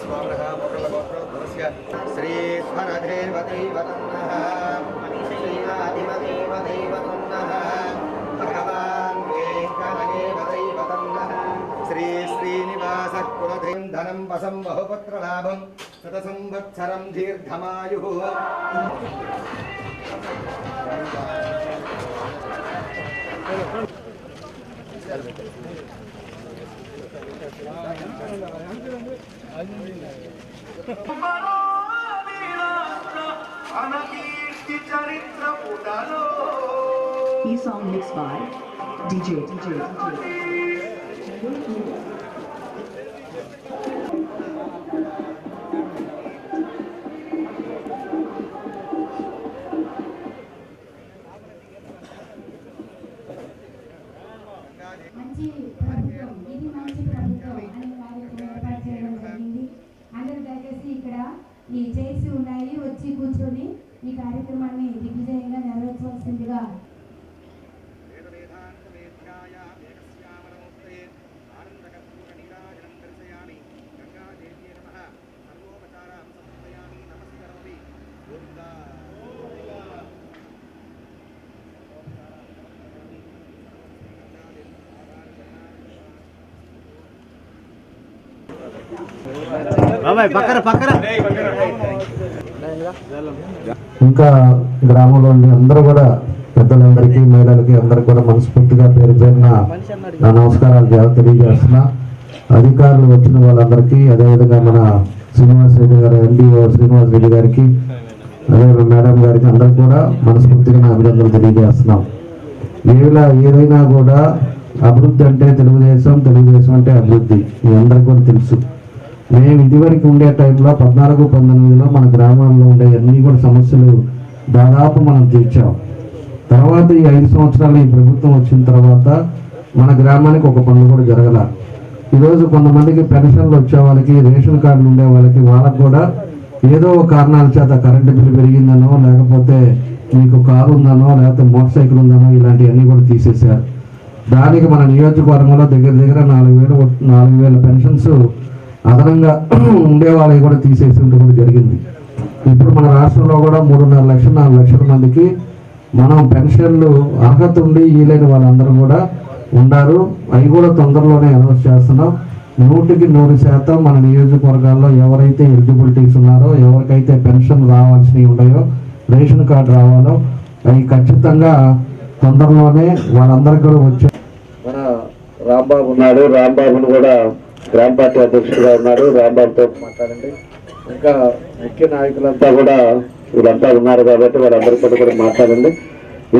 स्वामः मुकुलगोत्रोद्भवस्य श्रीस्वरदेवदैवतम् नः श्रीनाधिपदेवदैवतम् ధనం వసం బహుపుత్రలాభం శత సంవత్సరం దీర్ఘమాయు ఈ song mixed by DJ DJ DJ. ఇంకా గ్రామంలో అందరూ కూడా పెద్దలందరికీ మహిళలకి అందరికి కూడా మనస్ఫూర్తిగా పేరు పేరున నా నమస్కారాలు తెలియజేస్తున్నా. అధికారులు వచ్చిన వాళ్ళందరికీ అదేవిధంగా మన శ్రీనివాస్ రెడ్డి గారు ఎండిఓ శ్రీనివాస్ రెడ్డి గారికి అదేవిధంగా మేడం గారికి అందరికి కూడా మనస్ఫూర్తిగా నా అభినందనలు తెలియజేస్తున్నాం. ఏలా ఏదైనా కూడా అభివృద్ధి అంటే తెలుగుదేశం తెలుగుదేశం అంటే అభివృద్ధి. మీ అందరికీ కూడా తెలుసు. మేము ఇదివరకు ఉండే టైంలో పద్నాలుగు పంతొమ్మిదిలో మన గ్రామాల్లో ఉండే అన్ని కూడా సమస్యలు దాదాపు మనం తీర్చాం. తర్వాత ఈ ఐదు సంవత్సరాలు ఈ ప్రభుత్వం వచ్చిన తర్వాత మన గ్రామానికి ఒక పనులు కూడా జరగల. ఈరోజు కొంతమందికి పెన్షన్లు వచ్చే వాళ్ళకి రేషన్ కార్డులు ఉండే వాళ్ళకి వాళ్ళకి కూడా ఏదో ఒక కారణాల చేత కరెంటు బిల్లు పెరిగిందనో లేకపోతే మీకు కారు ఉందనో లేకపోతే మోటార్ సైకిల్ ఉందనో ఇలాంటివన్నీ కూడా తీసేశారు. దానికి మన నియోజకవర్గంలో దగ్గర దగ్గర నాలుగు వేలు నాలుగు వేల పెన్షన్స్ అదనంగా ఉండే వాళ్ళకి కూడా తీసేసి కూడా జరిగింది. ఇప్పుడు మన రాష్ట్రంలో కూడా మూడున్నర లక్షల నాలుగు లక్షల మందికి మనం పెన్షన్లు అర్హత ఉండి వీలైన వాళ్ళందరూ కూడా ఉండారు. అవి కూడా తొందరలోనే అనౌన్స్ చేస్తున్నాం. నూటికి నూరు శాతం మన నియోజకవర్గాల్లో ఎవరైతే ఎలిజిబిలిటీస్ ఉన్నారో ఎవరికైతే పెన్షన్ రావాల్సినవి ఉన్నాయో రేషన్ కార్డు రావాలో అవి ఖచ్చితంగా తొందరలోనే వాళ్ళందరికీ కూడా వచ్చే మన రాంబాబు ఉన్నాడు. రాంబాబును కూడా గ్రామ పార్టీ అధ్యక్షుడిగా ఉన్నాడు రాంబాబుతో మాట్లాడండి. ఇంకా ముఖ్య నాయకులంతా కూడా వీళ్ళంతా ఉన్నారు కాబట్టి వాళ్ళందరితో కూడా మాట్లాడండి.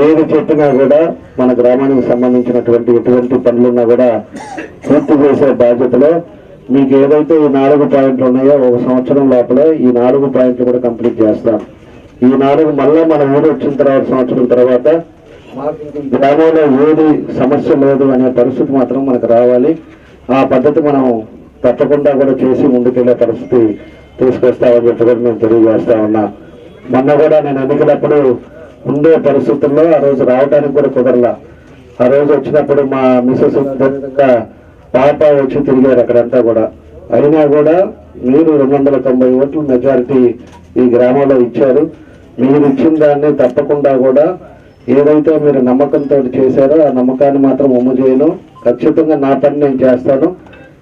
ఏది చెప్పినా కూడా మన గ్రామానికి సంబంధించినటువంటి ఎటువంటి పనులున్నా కూడా పూర్తి చేసే బాధ్యతలో మీకు ఏదైతే ఈ నాలుగు పాయింట్లు ఉన్నాయో ఒక సంవత్సరం లోపల ఈ నాలుగు పాయింట్లు కూడా కంప్లీట్ చేస్తాం. ఈ నాలుగు మళ్ళా మన ఊరు వచ్చిన తర్వాత సంవత్సరం తర్వాత గ్రామంలో ఏది సమస్య లేదు అనే పరిస్థితి మాత్రం మనకు రావాలి. ఆ పద్ధతి మనం తప్పకుండా కూడా చేసి ముందుకెళ్ళే పరిస్థితి తీసుకొస్తామని చెప్పి కూడా మేము తెలియజేస్తా ఉన్నా. మొన్న కూడా నేను ఎన్నికలప్పుడు ఉండే పరిస్థితుల్లో ఆ రోజు రావడానికి కూడా కుదరలా. ఆ రోజు వచ్చినప్పుడు మా మిసెస్ పాప వచ్చి తిరిగారు అక్కడంతా కూడా. అయినా కూడా మీరు రెండు వందల తొంభై ఓట్లు మెజారిటీ ఈ గ్రామంలో ఇచ్చారు. మీరు ఇచ్చిన దాన్ని తప్పకుండా కూడా ఏదైతే మీరు నమ్మకంతో చేశారో ఆ నమ్మకాన్ని మాత్రం ఒమ్ము చేయను. ఖచ్చితంగా నా పని నేను చేస్తాను.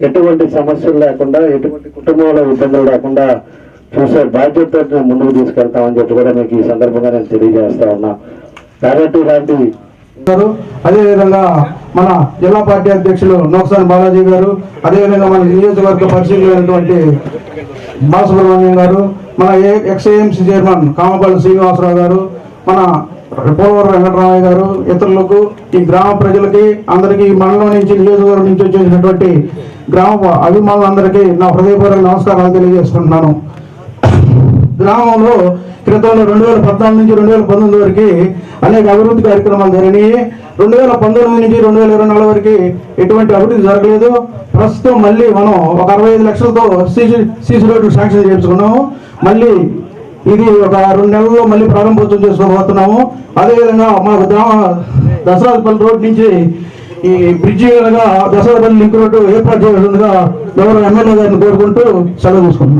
ఎటువంటి సమస్యలు లేకుండా ఎటువంటి కుటుంబంలో ఇబ్బందులు లేకుండా చూసే బాధ్యత ముందుకు తీసుకెళ్తామని చెప్పి కూడా మీకు ఈ సందర్భంగా నేను తెలియజేస్తా ఉన్నా. కాబట్టి ఇలాంటి అదేవిధంగా మన జిల్లా పార్టీ అధ్యక్షులు నోక్సాన్ బాలాజీ గారు అదేవిధంగా మన నియోజకవర్గ పరిశీలనటువంటి బాలసుబ్రహ్మణ్యం గారు మన ఎక్స్ఏఎంసీ చైర్మన్ కామపల్లి శ్రీనివాసరావు గారు మన పోలవరం వెంకటరామయ్య గారు ఇతరులకు ఈ గ్రామ ప్రజలకి అందరికీ ఈ మండలం నుంచి నియోజకవర్గం నుంచి వచ్చేసినటువంటి గ్రామ అభిమానులందరికీ నా హృదయపూర్వక నమస్కారాలు తెలియజేసుకుంటున్నాను. గ్రామంలో క్రితంలో రెండు వేల పద్నాలుగు నుంచి రెండు వేల పంతొమ్మిది వరకు అనేక అభివృద్ధి కార్యక్రమాలు జరిగినాయి. రెండు వేల పంతొమ్మిది నుంచి రెండు వేల ఇరవై నాలుగు వరకు ఎటువంటి అభివృద్ధి జరగలేదు. ప్రస్తుతం మళ్ళీ మనం ఒక అరవై ఐదు లక్షలతో సీసీ సీసీ రోడ్డు శాంక్షన్ చేయించుకున్నాము. మళ్ళీ ఇది ఒక రెండు నెలల్లో మళ్ళీ ప్రారంభోత్సవం చేసుకోబోతున్నాము. అదేవిధంగా మాకు గ్రామ దసరాపల్లి రోడ్ నుంచి ఈ బ్రిడ్జి కనుక దసరాపల్లి లింక్ రోడ్డు ఏర్పాటు చేయాల్సిందిగా గౌరవ ఎమ్మెల్యే గారిని కోరుకుంటూ సెలవు తీసుకుంటున్నాను